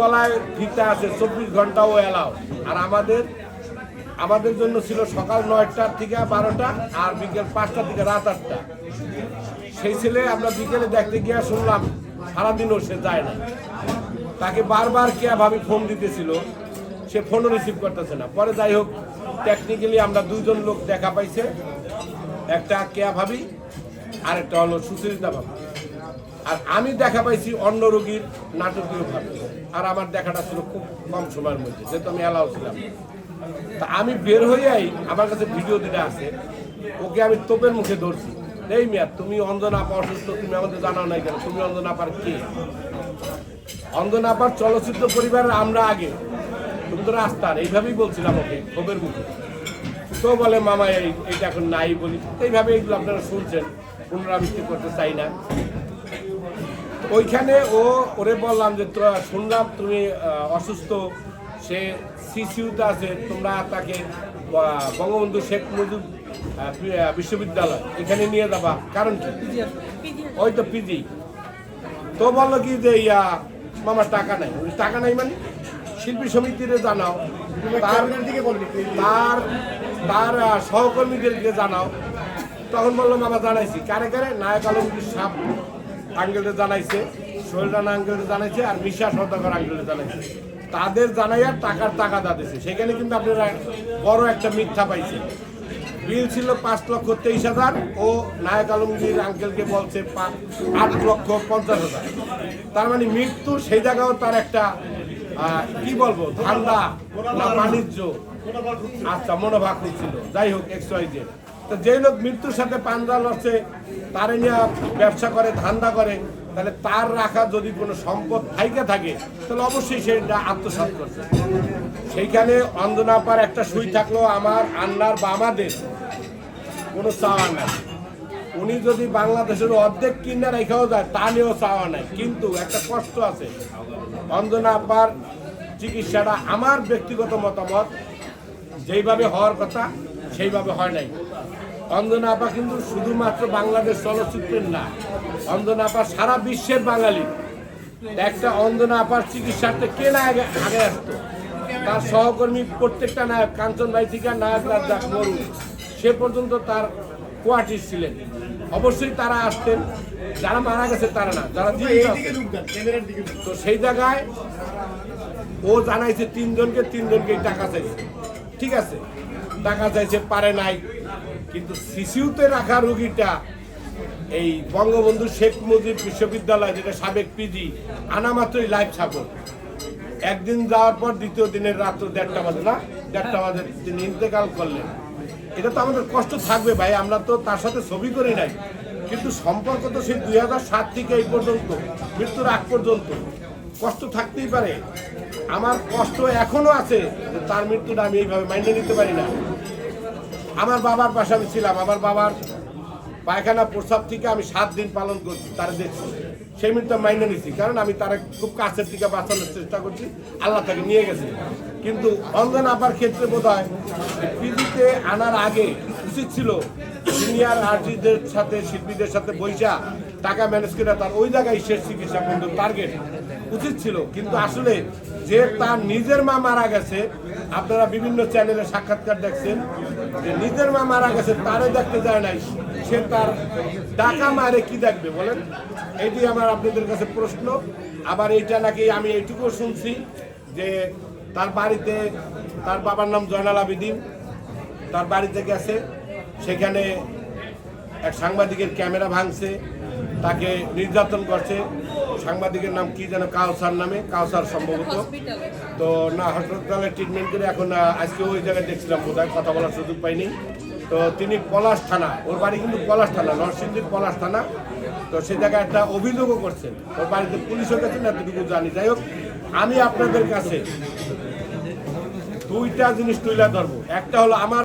গলায় ফিতা আছে, চব্বিশ ঘণ্টা ও এলাও। আর আমাদের আমাদের জন্য ছিল সকাল নয়টার থেকে বারোটা আর বিকেল পাঁচটা থেকে রাত আটটা। সেই ছেলে আমরা বিকেলে দেখতে গিয়ে শুনলাম, সারাদিনও সে যায় না। তাকে বারবার কে ভাবি ফোন দিতেছিল, সে ফোনও রিসিভ করতেছে না। পরে যাই হোক টেকনিক্যালি আমরা দুইজন লোক দেখা পাইছে, একটা কেয়া ভাবি আর একটা হলো সুচরিতা বাবা। আর আমি দেখা পাইছি অন্য রোগীর নাটকীয় ভাবে আর আমার দেখাটা ছিল খুব কম সময়ের মধ্যে, যেহেতু আমি অ্যালাউ ছিলাম। তা আমি বের হইয়াই আমার কাছে ভিডিও দিতে আছে। ওকে আমি তোপের মুখে ধরছি। এই মিয়া, তুমি অন্ধনা আপা অসুস্থ, তুমি আমাদের জানাও নাই কেন? তুমি অন্ধনা আপার কে? অন্ধনা আপার চলচ্চিত্র পরিবারের আমরা আগে। তুমি তো রাস্তার, এইভাবেই বলছিলাম ওকে, তোপের মুখে। তো বলে মামা এই এইটা এখন নাই বলি। এইভাবে এইগুলো আপনারা শুনছেন। পুনরাবৃত্তি করতে চাই না। ওইখানে ও ওরে বললাম যে শুনলাম তুমি অসুস্থ। সে সিসিউতে আছে। তোমরা তাকে বঙ্গবন্ধু শেখ মুজিব বিশ্ববিদ্যালয় এখানে নিয়ে যাবা। কারণ কি? ওই তো পিজি তো বলল কি যে ইয়া মামার টাকা নাই। টাকা নাই মানে? শিল্পী সমিতিরে জানাও। তার তার তার সহকর্মীদেরকে জানাও। তখন বলল, মামা, জানাইছি। কারে কারে? নায়ক আলমগীর সাপ আঙ্কেলকে জানাইছে, সোহেল রানা আঙ্কেলকে জানাইছে, আর মিশা সদাগর আঙ্কেলকে জানাইছে। তাদের জানাইয়া টাকার টাকা দাঁড়িয়েছে সেখানে কিন্তু আপনারা বড় একটা মিথ্যা পাইছেন বিল ছিল পাঁচ লক্ষ তেইশ হাজার ও নায়ক আলমগীর আঙ্কেলকে বলছে আট লক্ষ পঞ্চাশ হাজার। তার মানে মৃত্যু সেই জায়গাও তার একটা কি বলব, ধান্দা বাণিজ্য। আচ্ছা মনোভাব ছিল যাই হোক ওয়াই জেড তো যে লোক মৃত্যুর সাথে পাঞ্জা লড়ছে, তারে নিয়ে ব্যবসা করে, ধান্দা করে, তাহলে তার রাখা যদি কোনো সম্পদ থাইকে থাকে, তাহলে অবশ্যই সেটা আত্মসাৎ করছে সেইখানে অন্ধনাপার একটা সুই থাকল আমার আন্নার বা আমাদের কোনো চাওয়া নাই। উনি যদি বাংলাদেশের অর্ধেক কিনে রেখেও যায়, তা নিয়েও চাওয়া নাই। কিন্তু একটা কষ্ট আছে। অন্ধনা আপার চিকিৎসাটা আমার ব্যক্তিগত মতামত যেইভাবে হওয়ার কথা সেইভাবে হয় নাই। অন্ধনা আপা কিন্তু শুধুমাত্র বাংলাদেশ চলচ্চিত্রের না অন্ধনা আপা সারা বিশ্বের বাঙালি। একটা অন্ধনা আপার চিকিৎসাতে কে না আগে আগে আসতো? তার সহকর্মী প্রত্যেকটা নায়ক কাঞ্চন ভাই থেকে নায়ক রাজ্জাক মরু। সে পর্যন্ত তার কোয়ার্টিস ছিলেন। অবশ্যই তারা আসতেন যারা মারা গেছে তারা না যারা জীবিত তো সেই জায়গায় ও জানাইছে তিনজনকে তিনজনকে টাকা চাইছে। ঠিক আছে টাকা চাইছে পারে নাই। কিন্তু শিশুতে রাখা রুগীটা, এই বঙ্গবন্ধু শেখ মুজিব বিশ্ববিদ্যালয়, যেটা সাবেক পিজি, আনা মাত্রই লাইভ সাপোর্ট একদিন যাওয়ার পর দ্বিতীয় দিনের রাত্র দেড়টা বাজে না? দেড়টা বাজে, তিনি ইন্তেকাল করলেন। এটা তো আমাদের কষ্ট থাকবে ভাই, আমরা তো তার সাথে ছবি করি নাই। কিন্তু সম্পর্ক তো সেই দুই থেকে এই পর্যন্ত, মৃত্যুর আগ পর্যন্ত। কষ্ট থাকতেই পারে। আমার কষ্ট এখনও আছে তার মৃত্যুটা আমি এইভাবে মাইনে নিতে পারি না। আমার বাবার পাশে আমি ছিলাম, আমার বাবার পায়খানা প্রস্রাব থেকে আমি সাত দিন পালন করছি, তারা দেখছি। সেই মিনিটটা মাইনে নিছি, কারণ আমি তারা খুব কাছের থেকে বাঁচানোর চেষ্টা করছি, আল্লাহ তাকে নিয়ে গেছে। কিন্তু অঞ্জন আপার ক্ষেত্রে বোধ হয় পিজিতে আনার আগে উচিত ছিল সিনিয়র আর্টিস্টদের সাথে, শিল্পীদের সাথে বৈশা টাকা ম্যানেজ করে তার ওই জায়গায় শেষ চিকিৎসা বন্ধু টার্গেট উচিত ছিল। কিন্তু আসলে যে তার নিজের মা মারা গেছে, আপনারা বিভিন্ন চ্যানেলে সাক্ষাৎকার দেখছেন যে নিজের মা মারা গেছে তারে দেখতে যায় নাই, সে তার ডাকা মারে কি দেখবে বলেন? এটি আমার আপনাদের কাছে প্রশ্ন। আবার এইটা নাকি আমি এইটুকু শুনছি যে তার বাড়িতে তার বাবার নাম জয়নাল আবিদিন, তার বাড়িতে গেছে, সেখানে এক সাংবাদিকের ক্যামেরা ভাঙছে, তাকে নির্যাতন করছে। সাংবাদিকের নাম কি যেন কাউসার নামে, কাউসার সম্ভবত। তো না হাসপাতালে ট্রিটমেন্ট করে এখন আজকে ওই জায়গায় দেখছিলাম বোধহয়, কথা বলার সুযোগ পাইনি। তো তিনি পলাশ থানা, ওর বাড়ি কিন্তু পলাশ থানা, নরসিংদীর পলাশ থানা। তো সে জায়গায় একটা অভিযোগও করছেন। ওর বাড়িতে পুলিশও গেছেন, এতটুকু জানি। যাই হোক, আমি আপনাদের কাছে দুইটা জিনিস তুলে ধরবো। একটা হলো আমার